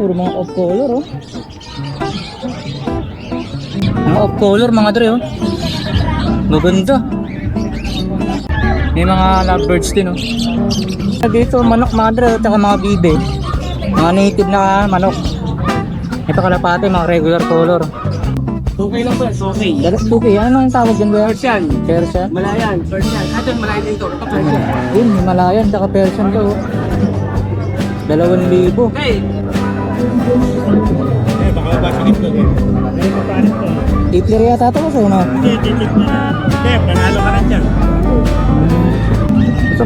puro mga off color oh. Mga off color mga dre oh. Maganda. May mga lovebirds din oh. Dito manok mga dre at mga bibe. Mga native na manok. Ito kalapate mga regular color. Okay lang po yan, okay. Dalas tuki, ano ang tawag dyan ba? Persian. Persian? Malayan, Persian. Yung malayan dito. Ito Persian. Yun, Himalayan, saka Persian to. oh. Dalawang libo. Hey! Eh. Eh. Hindi ko pa rin to. Tipler yata ito kasi, no? Hindi, titik na. Hindi, panalo ka na dyan.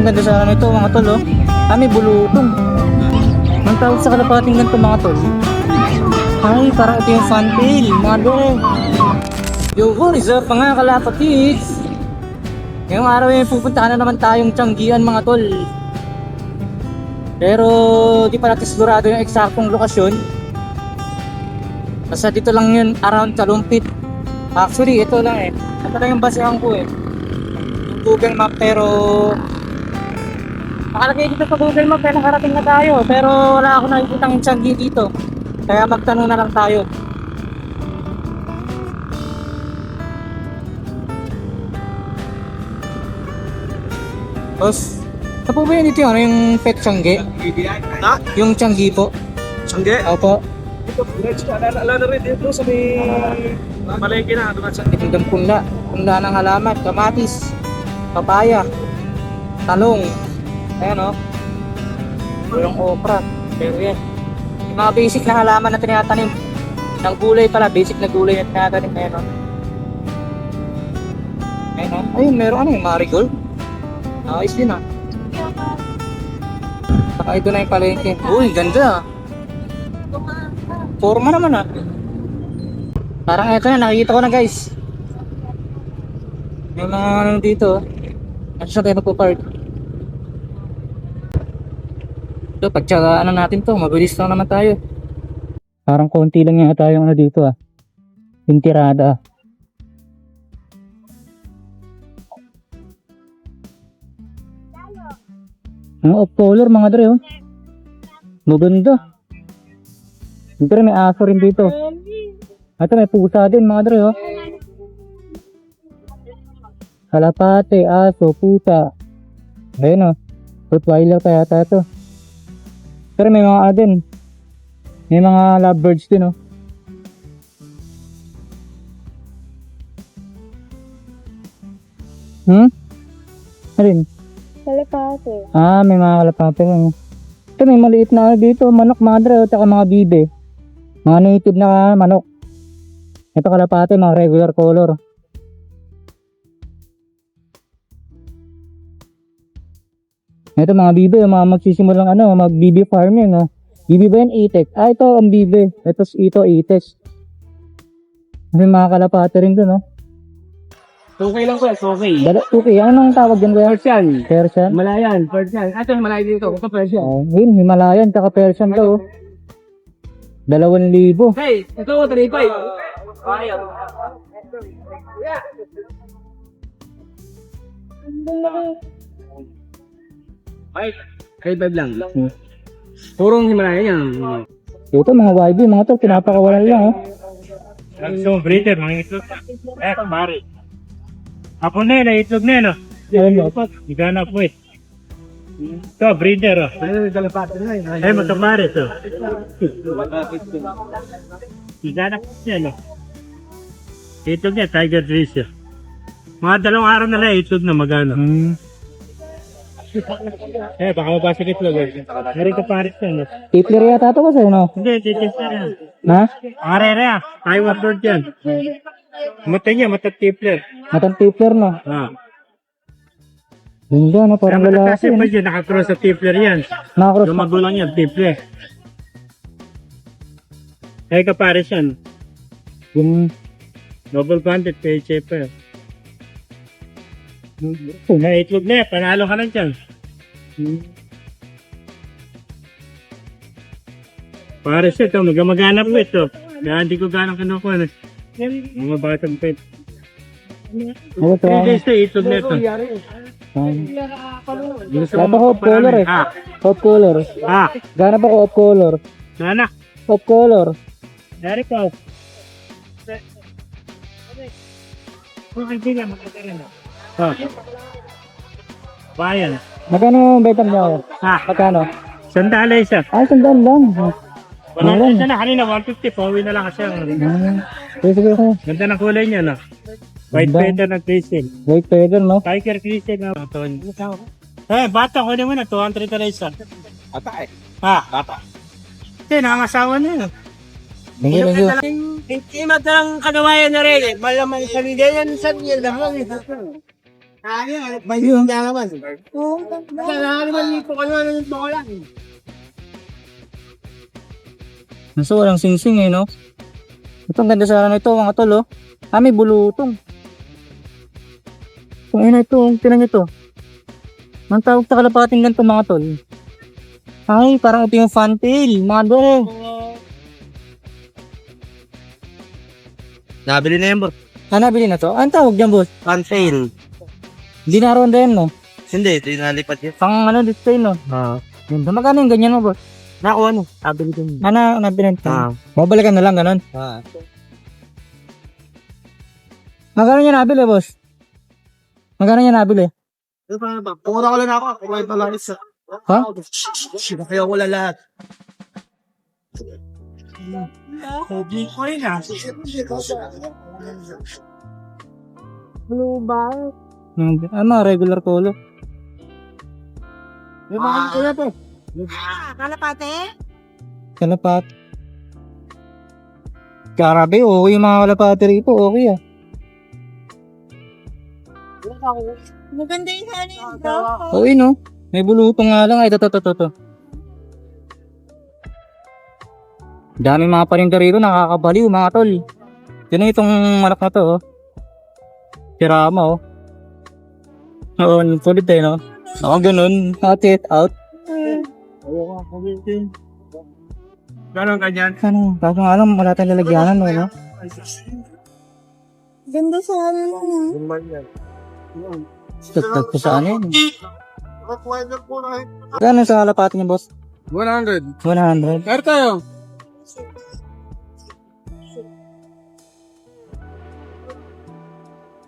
Ganda sana nito, mga tol, oh. Ah, bulutong. Ang tawag sa kalapating ganito, mga tol. Ay, parang ito yung fantail, mga dre. Yo, what is up, mga kalapatids? Ngayong araw ay pupuntahan na naman tayong Tianggian, mga tol. Pero, di pa natin sigurado yung eksaktong lokasyon. Basta dito lang yun, around Kalumpit. Actually, ito lang eh. Ito lang yung basehan ko eh. Yung Google Map, pero... Nakalagay dito sa Google Map, eh, nakarating na tayo. Pero wala ako nakikita ng Tianggi dito. Kaya magtanong na lang tayo. Boss, sa po ba yun dito yung, ano, yung pet Tianggi? Ha? Yung Tianggi po? Sangge? Opo. Ito, alala na rin dito sa may... Malay na, duman sa... Itindang punla. Punla ng halaman, kamatis, papaya, talong. Ayan o. Oh. Yung okra. Pero yan. Yung mga basic na halaman na tinatanim. Ng gulay pala, basic na gulay na tinatanim. Ayan o. Ayan o. Ayun, meron ano yung marigold. Ayos din ah. Saka ito na yung palengke. Uy, ganda ah. Forma naman ah. Parang ito na, nakikita ko na guys. May mga ano dito. Ano siya tayo magpo-park? Ito, pagtsagaan na natin to. Mabilis lang naman tayo. Parang konti lang yung tayong ano dito ah. Yung tirada ah. Mga off color mga dre oh. Maganda. Dito may aso rin dito. Ito may pusa din mga dre oh. Kalapate, aso, pusa. Ayun oh. Rottweiler pa yata ito. Pero may mga adin. May mga lovebirds din oh. Hmm? Alin? Kalapate. Ah, may mga kalapate. Ito may maliit na ano dito, manok madre at saka mga bibe. Mga native na manok. Ito kalapate, mga regular color. Ito mga bibe, mga magsisimulang ano, mag bibe farming. Ah. Bibe ba yan? Itex. Ah, ito ang bibe. Ito, ito Itex. May mga kalapate rin dun, oh. Okay lang po yan, okay. Dala, okay, anong tawag dyan ba? Persian. Persian? Malayan, Persian. Ito yung malayan dito. Ito Persian. Oh, yun, Himalayan, saka Persian to. Dalawang libo. Hey, ito, 35. Ayaw. Ay, kay Beb lang. Purong Himalayan yan. Ito mga YB, mga to, pinapakawalan lang. Oh. So, breeder, mga itlog. Eh, pare. Apo na yun, itlog na yun. Alam mo, Higana po eh. Ito, breeder. Oh. Ay, kalapate na yun. Eh, magkapare to. Higana po yan. Oh. Itlog niya, Tiger Trace. oh. Mga dalawang araw na lang, itlog na magano. hmm, Eh, baka mabasa itlog. Eh. Meron ka pare yan. oh. tipler yata ito kasi, no? Hindi, titis na yan. Na? Arere ah, Taiwan bird yan. Mata niya, mata tipler. Matang tipler, no? Ah. Ganda, no? Parang Kaya lalaki. kasi pa No? dyan, nakakross sa tipler yan. Nakakross Yung pa. magulang yan, tipler. Eh, kapares yan. Yung, Double banded kay Cheper. Na itlog na panalo ka na dyan. Pares ito, magaganap mo ito. Kaya hindi ko ganang kinukuha. Mga batang pet. Ano to? 3 days na itlog na ito. Dapat ko off color eh. Ah, off color. ah, Ganap ako off color. nana. Of color. Dari ko. Kung kaibigan, magkita rin. Oh. Bayan. Magkano betam niya ako? Ah, Magkano? sandala isa. Ay, sandaan lang. Wala na kanina, 150. Pauwi na lang kasi. ang- Ah, sige, ako. Ganda ng kulay niya, no? White feather na crystal. White feather, no? Tiger crystal na. Eh, bata ko naman na 200 na isa. Ata eh. Ha? Bata. Hindi, nangangasawa na yun. Thank you, thank you. Hindi matang kanawayan na rin eh. Malamang sa yan sa niya lang. May yung naman. Kaya naman dito kayo ano yung bola. Nasa walang singsing eh, no? Ito, ang ganda sa ano ito, mga tol, oh. Ah, may bulutong. Kung ina ito, tinan nyo ito. Ang tawag sa kalapating ganito, mga tol. Ay, parang ito yung fantail, mother. Nabili na yan bro. Ah, nabili na to? Ah, Ang tawag dyan, boss? Unfail. Hindi na ron din, no? Hindi, ito yung nalipat yan. Pang ano, display, no? Ah. Ganda. Magkano yung ganyan mo, boss? Naku ano? Nabili ko yun. Ano, nabinenta? Ah. Babalikan na lang, ganun. Ah. Magkano niya nabili, boss? Magkano niya nabili? Pa ba? Pumura ko lang ako. Kumain pa lang isa. Ha? Kaya ko lang lahat. Hindi ko rin ah. Blue bar? Ano, regular color. May mga ko na to. Kalapat. Grabe, okay yung mga kalapati rito, okay ah. Maganda yung ano yung Okay no, may bulutong nga lang, ay ito, ito, ito, ito. Dami mga parinda rito, nakakabaliw mga tol. Yun na itong malak na to, oh. Sirama, oh. Oo, sulit eh, no? Ako ganun, cut it out. Ganon ganyan. Ano, kaso nga lang, wala tayong lalagyanan, no? no? Ganda sa ano na. Tagtag ko sa ano yun. Gano'n sa kalapati niya, boss? 100. 100. Kaya tayo.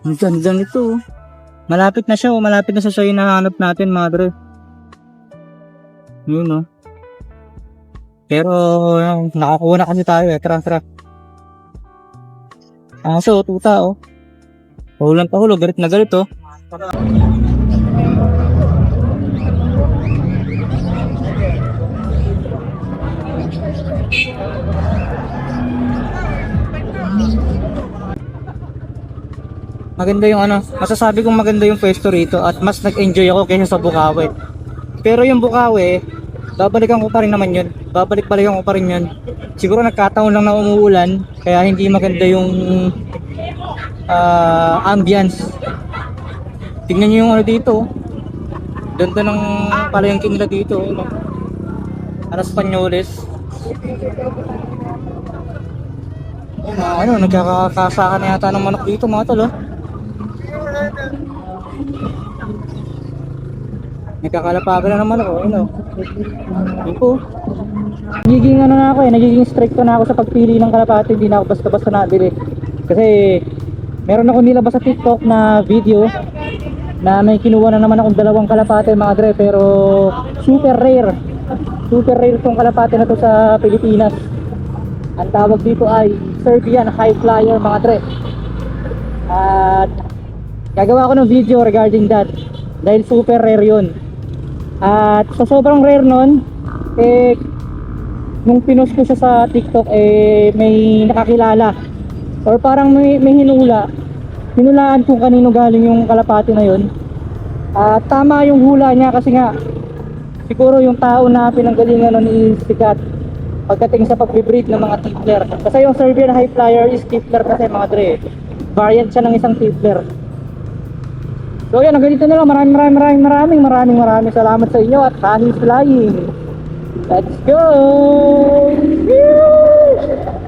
Ang ganda nito. oh. Malapit na siya, oh. malapit na sa siya yung nahanap natin, madre. Yun, no. Pero, yun, nakakuha na kasi tayo, eh. Tara, tara. Aso, tuta, oh. Pahulang pahulog, galit na galit, oh. maganda yung ano, masasabi kong maganda yung pwesto rito at mas nag-enjoy ako kaysa sa Bukawi. Pero yung Bukawi, babalikan ko pa rin naman yun. Babalik-balikan ko pa rin yun. Siguro nagkataon lang na umuulan, kaya hindi maganda yung ah, ambience. Tingnan nyo yung ano dito. oh. Ganda ng palengke nila dito. oh, no? Alas Panyoles. ano, nagkakakasakan na yata ng manok dito mga tol, oh. Nagkakalapagan na naman ako, ano. Yun po. Nagiging ano na ako eh, nagiging stricto na ako sa pagpili ng kalapati, hindi na ako basta-basta nabili. Kasi meron ako nilabas sa TikTok na video na may kinuha na naman akong dalawang kalapate mga dre pero super rare. Super rare tong kalapate na to sa Pilipinas. Ang tawag dito ay Serbian High Flyer mga dre. At gagawa ko ng video regarding that dahil super rare yun. At sa sobrang rare nun, eh, nung pinost ko siya sa TikTok, eh, may nakakilala. Or parang may, may hinula. Hinulaan kung kanino galing yung kalapati na yun. At tama yung hula niya kasi nga, siguro yung tao na pinanggalingan nun is sikat pagdating sa pag-breed ng mga tippler. Kasi yung Serbian High Flyer is tippler kasi mga dre. Variant siya ng isang tippler. So yan, hanggang dito na lang. Maraming maraming maraming maraming maraming maraming salamat sa inyo at happy flying. Let's go! Woo!